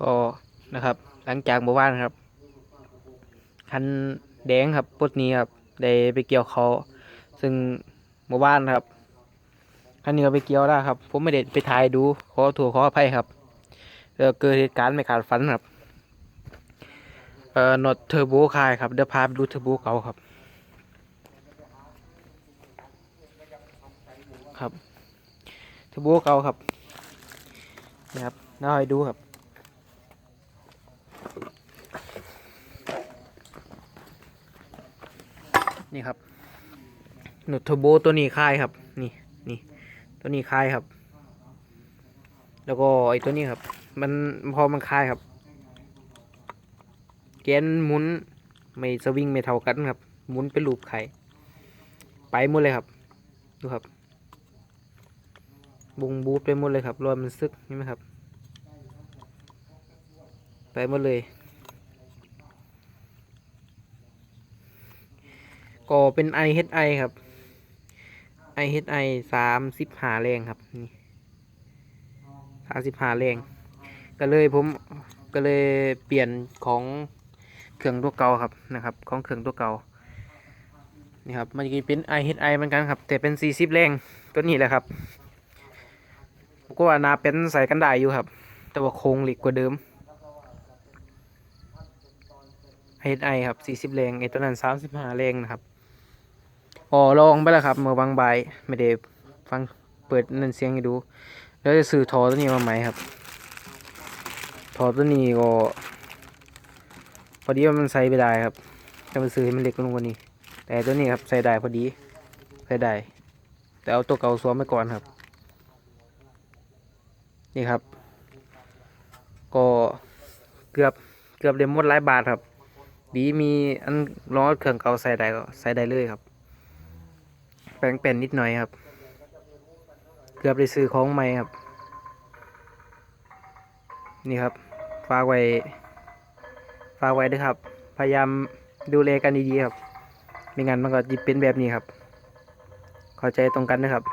ก็นะครับ หลังจากเมื่อวานครับ คันแดงครับปลดนี้ครับได้ไปเกี่ยวเขาซึ่งเมื่อวานครับคันนี้ก็ไปเกี่ยวได้ครับ ผมไม่ได้ไปถ่ายดูขอโทษขออภัยครับแล้วเกิดเหตุการณ์ไม่คาดฝันครับเอ่อน็อตเทอร์โบคายครับเดี๋ยวพาไปดูเทอร์โบเก่าครับ ครับเทอร์โบเก่าครับนี่ครับน่าให้ดูครับ นี่ครับหนุดเทอร์โบตัวนี้คายครับ นี่นี่ตัวนี้คายครับ แล้วก็ไอ้ตัวนี้ครับ มันพอมันคายครับแกนหมุนไม่สวิงไม่เท่ากันครับหมุนเป็นรูปไข่ไปหมดเลยครับ ดูครับบุงบูทไปหมดเลยครับรอยมันซึกนี่ไหมครับ ไปหมดเลย ก็เป็น IHI ครับ IHI สามสิบหาแรงครับนี่สามสิบหาแรง ก็เลยผมก็เลยเปลี่ยนของเครื่องตัวเก่าครับนะครับ ของเครื่องตัวเก่านี่ครับมันจะเป็น IHI เหมือนกันครับ แต่เป็นสี่สิบแรงตัวนี้แหละครับก็ว่านาเป็นใส่กันได้อยู่ครับ แต่ว่าโครงหลีกกว่าเดิม HI ครับ40แรงไอ้ตัวนั้น35แรงนะครับ อ๋อลองไปแล้วครับเมื่อบางใบไม่ได้ฟังเปิดนั่นเสียงให้ดู แล้วจะซื้อทอตัวนี้มาใหม่ครับ ทอตัวนี้ก็พอดีว่ามันใส่ไม่ได้ครับจะมาซื้อให้มันเล็กลงกว่านี้ แต่ตัวนี้ครับใส่ได้พอดีใส่ได้ แต่เอาตัวเก่าสวมไปก่อนครับ นี่ครับ ก็เกือบเกือบเดมหมดหลายบาทครับ ดีมีอันล้อเครื่องเก่าใส่ได้ก็ใส่ได้เลยครับ แปลงเป็นนิดหน่อยครับ เกือบได้ซื้อของใหม่ครับ นี่ครับฝากไว้ฝากไว้ด้วยครับ พยายามดูแลกันดีๆครับ ไม่งั้นมันก็จะเป็นแบบนี้ครับ เข้าใจตรงกันนะครับ